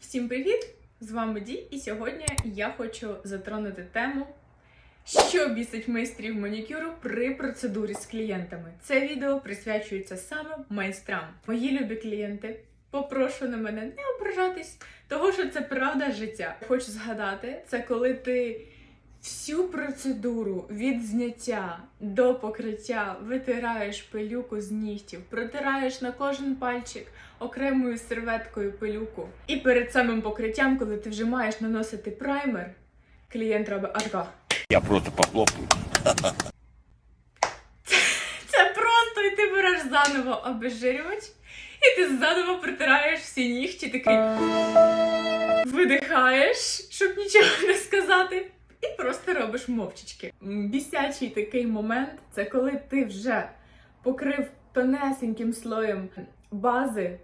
Всім привіт! З вами Ді, і сьогодні я хочу затронути тему, що бісить майстрів манікюру при процедурі з клієнтами. Це відео присвячується саме майстрам. Мої любі клієнти, попрошу на мене не ображатись, того що це правда життя. Хочу згадати, це коли ти всю процедуру від зняття до покриття витираєш пилюку з нігтів, протираєш на кожен пальчик окремою серветкою пилюку. І перед самим покриттям, коли ти вже маєш наносити праймер, клієнт робить атка. Я просто похлопаю. Це просто і ти береш заново обезжирювач, і ти заново протираєш всі нігті, такий видихаєш, щоб нічого не сказати. І просто робиш мовчечки. Бісячий такий момент це коли ти вже покрив тонесеньким слоєм бази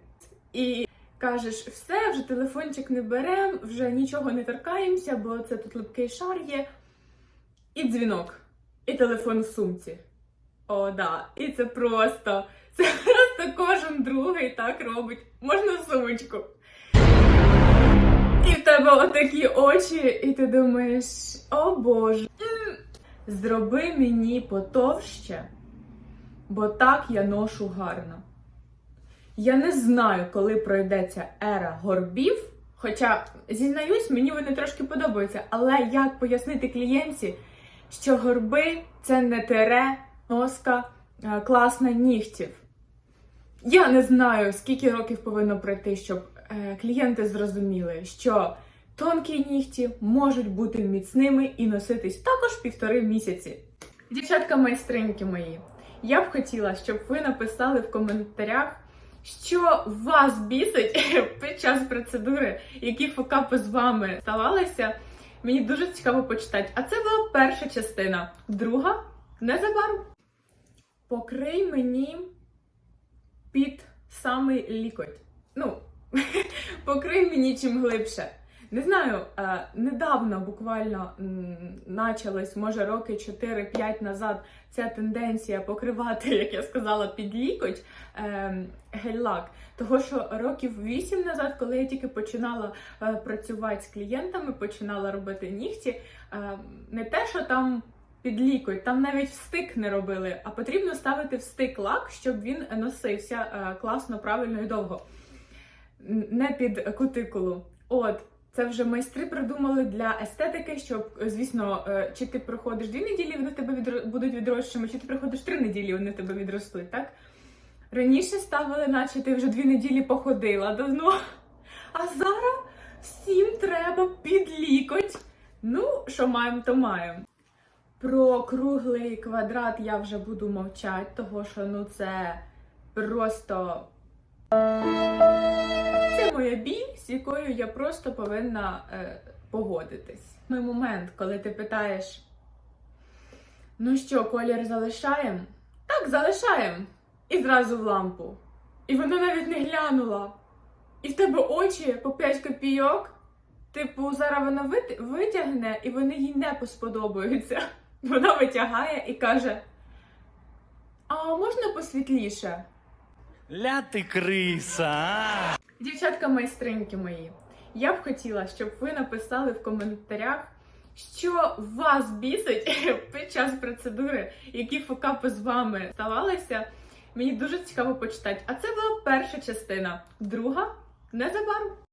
і кажеш, все, вже телефончик не берем, вже нічого не торкаємося, бо це тут липкий шар є. І дзвінок, і телефон в сумці. О, да. І це просто. Це просто кожен другий так робить. Можна сумочку. Тебе отакі очі, і ти думаєш, о Боже, зроби мені потовще, бо так я ношу гарно. Я не знаю, коли пройдеться ера горбів. Хоча, зізнаюсь, мені вони трошки подобаються. Але як пояснити клієнтці, що горби це не тере, носка, класна нігтів. Я не знаю, скільки років повинно пройти, щоб клієнти зрозуміли, що тонкі нігті можуть бути міцними і носитись також півтори місяці. Дівчатка майстриньки мої, я б хотіла, щоб ви написали в коментарях, що вас бісить під час процедури, які фокапи з вами ставалися. Мені дуже цікаво почитати. А це була перша частина. Друга незабаром. Покрий мені під самий лікоть. Ну, покрий мені чим глибше. Не знаю, е, недавно буквально м, началось, може, роки 4-5 назад ця тенденція покривати, як я сказала, під лікоть е, гель-лак. Того, що років 8 назад, коли я тільки починала е, працювати з клієнтами, починала робити нігті, не те, що там під лікоть, там навіть встик не робили, а потрібно ставити встик лак, щоб він носився класно, правильно і довго. Не під кутикулу. От. Це вже майстри придумали для естетики, щоб, звісно, е, чи ти проходиш дві неділі, вони тебе відро- будуть відрощими, чи ти проходиш три неділі, вони тебе відростуть, так? Раніше ставили, наче ти вже дві неділі походила давно. А зараз всім треба під лікоть. Ну, що маємо, то маємо. Про круглий квадрат я вже буду мовчати, того що ну це просто. Це моя біль, з якою я просто повинна е, погодитись. Той момент, коли ти питаєш: ну що, колір залишаємо? Так, залишаємо. І зразу в лампу. І вона навіть не глянула. І в тебе очі по 5 копійок. Типу, зараз вона витягне, і вони їй не посподобаються. Вона витягає і каже: А можна посвітліше? Ля ти криса? Дівчатка майстриньки мої, я б хотіла, щоб ви написали в коментарях, що вас бісить під час процедури, які фокапи з вами ставалися. Мені дуже цікаво почитати. А це була перша частина. Друга незабаром.